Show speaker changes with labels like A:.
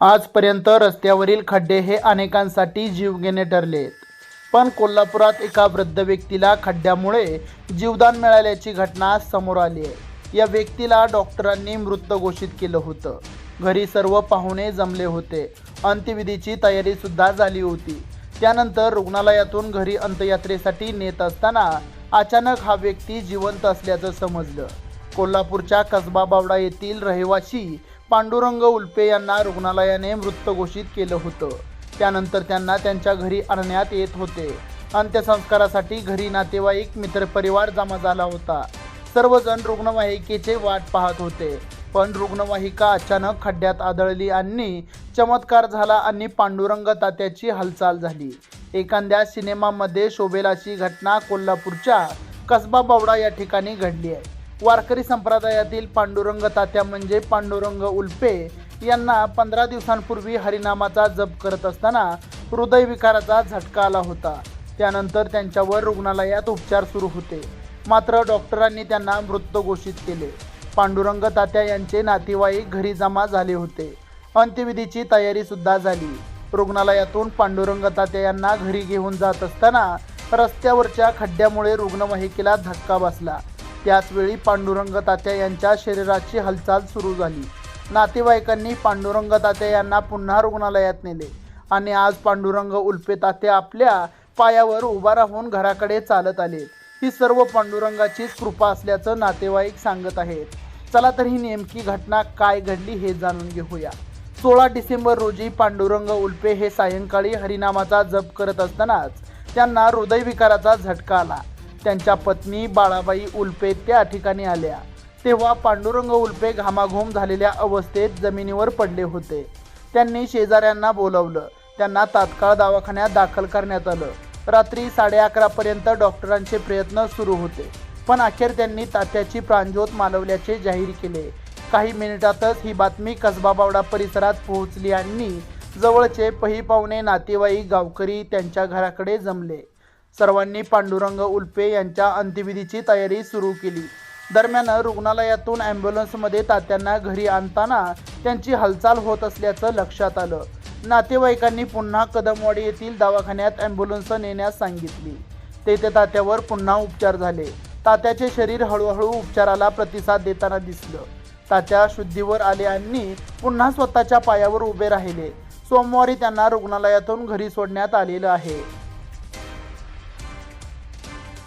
A: आजपर्यंत रस्त्यावरील खड्डे हे अनेकांसाठी जीवघेणे ठरलेत. पण कोल्हापुरात एका वृद्ध व्यक्तीला खड्ड्यामुळे जीवदान मिळाल्याची घटना समोर आली आहे. या व्यक्तीला डॉक्टरांनी मृत घोषित केलं होतं. घरी सर्व पाहुणे जमले होते. अंत्यविधीची तयारी सुद्धा झाली होती. त्यानंतर रुग्णालयातून घरी अंत्ययात्रेसाठी नेत असताना अचानक हा व्यक्ती जिवंत असल्याचं समजलं. कोल्हापूरच्या कसबा बावडा येथील रहिवासी पांडुरंग उल्पे यांना रुग्णालयाने मृत घोषित केलं होतं. त्यानंतर त्यांना त्यांच्या घरी आणण्यात येत होते. अंत्यसंस्कारासाठी घरी नातेवाईक मित्रपरिवार जमा झाला होता. सर्वजण रुग्णवाहिकेचे वाट पाहत होते. पण रुग्णवाहिका अचानक खड्ड्यात आदळली आणि चमत्कार झाला आणि पांडुरंग तात्याची हालचाल झाली. एखाद्या सिनेमामध्ये शोभेल अशी घटना कोल्हापूरच्या कसबा बावडा या ठिकाणी घडली आहे. वारकरी संप्रदायातील पांडुरंग तात्या म्हणजे पांडुरंग उल्पे यांना पंधरा दिवसांपूर्वी हरिनामाचा जप करत असताना हृदयविकाराचा झटका आला होता. त्यानंतर त्यांच्यावर रुग्णालयात उपचार सुरू होते. मात्र डॉक्टरांनी त्यांना मृत घोषित केले. पांडुरंग तात्या यांचे नातेवाईक घरी जमा झाले होते. अंत्यविधीची तयारीसुद्धा झाली. रुग्णालयातून पांडुरंग तात्या यांना घरी घेऊन जात असताना रस्त्यावरच्या खड्ड्यामुळे रुग्णवाहिकेला धक्का बसला. त्याचवेळी पांडुरंग तात्या यांच्या शरीराची हालचाल सुरू झाली. नातेवाईकांनी पांडुरंग तात्या यांना पुन्हा रुग्णालयात नेले आणि आज पांडुरंग उल्पे तात्या आपल्या पायावर उभा राहून घराकडे चालत आले. ही सर्व पांडुरंगाचीच कृपा असल्याचं नातेवाईक सांगत आहेत. चला तर ही नेमकी घटना काय घडली हे जाणून घेऊया. सोळा डिसेंबर रोजी पांडुरंग उल्पे हे सायंकाळी हरिनामाचा जप करत असतानाच त्यांना हृदयविकाराचा झटका आला. त्यांच्या पत्नी बाळाबाई उल्पे त्या ठिकाणी आल्या. तेव्हा पांडुरंग उल्पे घामाघूम झालेल्या अवस्थेत जमिनीवर पडले होते. त्यांनी शेजाऱ्यांना बोलावलं. त्यांना तात्काळ दवाखान्यात दाखल करण्यात आलं. रात्री साडे अकरापर्यंत डॉक्टरांचे प्रयत्न सुरू होते. पण अखेर त्यांनी तात्याची प्राणज्योत मालवल्याचे जाहीर केले. काही मिनिटातच ही बातमी कसबा बावडा परिसरात पोहोचली आणि जवळचे पही पाहुणे नातेवाईक गावकरी त्यांच्या घराकडे जमले. सर्वांनी पांडुरंग उल्पे यांच्या अंत्यविधीची तयारी सुरू केली. दरम्यान रुग्णालयातून ॲम्ब्युलन्समध्ये तात्यांना घरी आणताना त्यांची हालचाल होत असल्याचं लक्षात आलं. नातेवाईकांनी पुन्हा कदमवाडी येथील दवाखान्यात ॲम्ब्युलन्स नेण्यास सांगितली. तेथे तात्यावर पुन्हा उपचार झाले. तात्याचे शरीर हळूहळू उपचाराला प्रतिसाद देताना दिसलं. तात्या शुद्धीवर आले आणि पुन्हा स्वतःच्या पायावर उभे राहिले. सोमवारी त्यांना रुग्णालयातून घरी सोडण्यात आलेलं आहे.